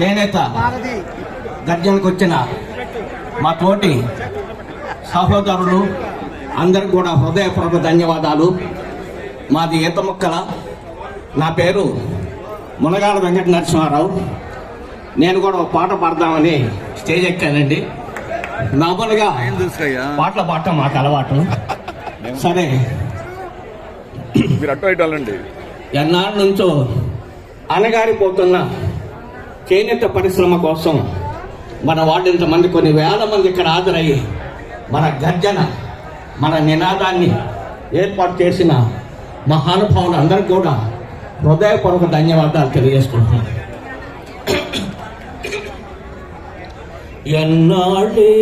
చేనేత గర్జనకు వచ్చిన మా తోటి సహోదరులు అందరికి కూడా హృదయపూర్వక ధన్యవాదాలు. మాది ఈత మొక్కల నా పేరు మునగాడ వెంకట నరసింహారావు. నేను కూడా ఒక పాట పాడదామని స్టేజ్ ఎక్కానండి. నార్మల్గా పాటలు పాడటం మాకు అలవాటు. సరే మీరు అటు ఇటు వెళ్ళండి. ఎన్నాళ్ళ నుంచో అనగారిపోతున్న చేనేత పరిశ్రమ కోసం మన వాళ్ళు మంది కొన్ని వేల మంది ఇక్కడ హాజరయ్యి మన గర్జన మన నినాదాన్ని ఏర్పాటు చేసిన మహానుభావులు అందరికీ కూడా హృదయపూర్వక ధన్యవాదాలు తెలియజేసుకుంటున్నాను. ఎన్నాళ్ళే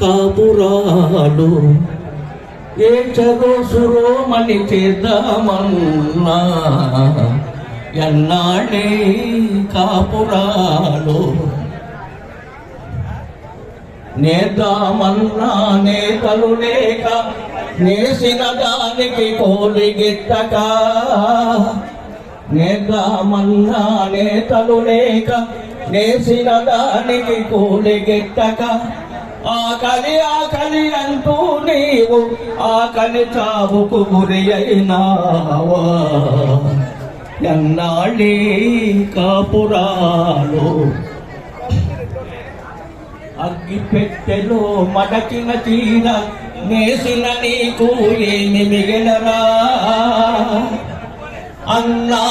కాపురాలు ఏ చదుసురో మని చేద్దామన్నా. ఎన్నాడే కాపురాలో నేద్దామన్నా నేతలు లేక నేసిన దానికి కోలిగిట్టక. నేద్దామన్నా నేతలు లేక నేసిన దానికి కూలిగిట్టక. ఆకలి ఆకలి అంటూ నీవు ఆకలి చావుకు గురి అయినావా ఎన్నాళ్ళీ కాపురాలు? అగ్గి పెట్టెలో మడకిన తీర నేసిన నీకు ఏమి మిగిలరా? అన్నా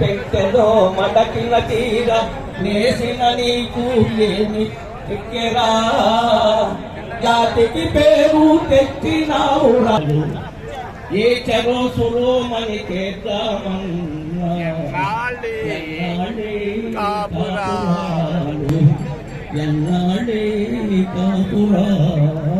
పెట్టెలో మడకిన తీర నేసిన నీకు ఏమి ఎక్కెరా? జాతికి పేరు తెచ్చినావు ఏ చెరో సురోమని చేద్దామన్నా? ఎన్నాళ్ళే? కాపురాలు? ఎన్నాళ్ళే కాపురాలు?